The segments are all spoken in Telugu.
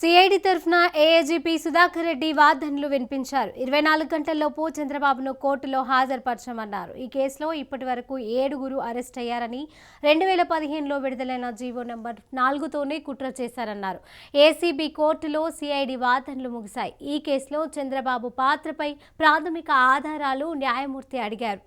సిఐడి తరఫున ఏఏజీపీ సుధాకర్ రెడ్డి వాదనలు వినిపించారు. ఇరవై నాలుగు గంటల్లోపు చంద్రబాబును కోర్టులో హాజరుపరచమన్నారు. ఈ కేసులో ఇప్పటి వరకు ఏడుగురు అరెస్ట్ అయ్యారని రెండు వేల పదిహేనులో విడుదలైన జీవో నెంబర్ నాలుగుతోనే కుట్ర చేశారన్నారు. ఏసీబీ కోర్టులో సిఐడి వాదనలు ముగిశాయి. ఈ కేసులో చంద్రబాబు పాత్రపై ప్రాథమిక ఆధారాలు న్యాయమూర్తి అడిగారు.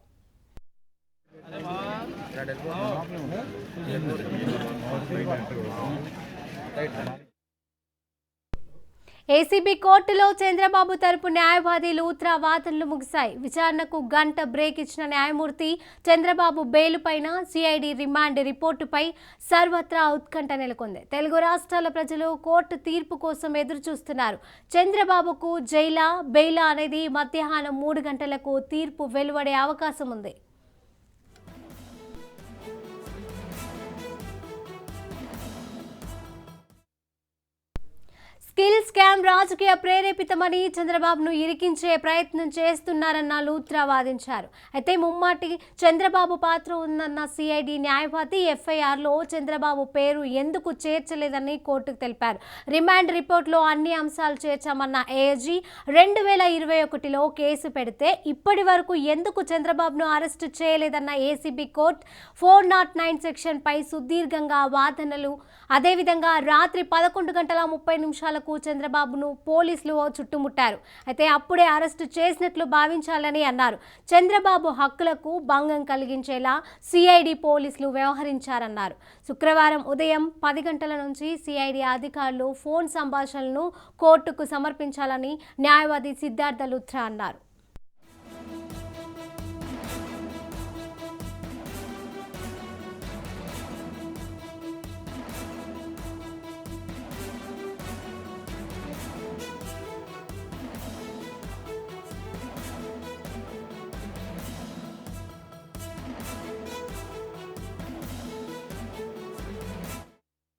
ఏసీబీ కోర్టులో చంద్రబాబు తరపు న్యాయవాది లూత్రా వాదనలు ముగిశాయి. విచారణకు గంట బ్రేక్ ఇచ్చిన న్యాయమూర్తి చంద్రబాబు బెయిల్ పైన సిఐడి రిమాండ్ రిపోర్టుపై సర్వత్రా ఉత్కంఠ నెలకొంది. తెలుగు రాష్ట్రాల ప్రజలు కోర్టు తీర్పు కోసం ఎదురు చూస్తున్నారు చంద్రబాబుకు జైలా బెయిలా అనేది మధ్యాహ్నం మూడు గంటలకు తీర్పు వెలువడే అవకాశం ఉంది. రాజకీయ ప్రేరేపితమని చంద్రబాబును ఇరికించే ప్రయత్నం చేస్తున్నారన్న లూత్రా వాదించారు. అయితే ముమ్మాటి చంద్రబాబు పాత్ర ఉందన్న సిఐడి న్యాయవాది ఎఫ్ఐఆర్లో చంద్రబాబు పేరు ఎందుకు చేర్చలేదని కోర్టుకు తెలిపారు. రిమాండ్ రిపోర్ట్లో అన్ని అంశాలు చేర్చామన్న ఏజీ రెండు వేల ఇరవై ఒకటిలో కేసు పెడితే ఇప్పటి వరకు ఎందుకు చంద్రబాబును అరెస్టు చేయలేదన్న ACB court four not nine సెక్షన్పై సుదీర్ఘంగా వాదనలు. అదేవిధంగా రాత్రి పదకొండు గంటల ముప్పై నిమిషాలకు చంద్రబాబు చంద్రబాబును పోలీసులు చుట్టుముట్టారు. అయితే అప్పుడే అరెస్టు చేసినట్లు భావించాలని అన్నారు. చంద్రబాబు హక్కులకు భంగం కలిగించేలా సిఐడి పోలీసులు వ్యవహరించారన్నారు. శుక్రవారం ఉదయం పది గంటల నుంచి సిఐడి అధికారులు ఫోన్ సంభాషణలను కోర్టుకు సమర్పించాలని న్యాయవాది సిద్ధార్థ లుత్రా అన్నారు.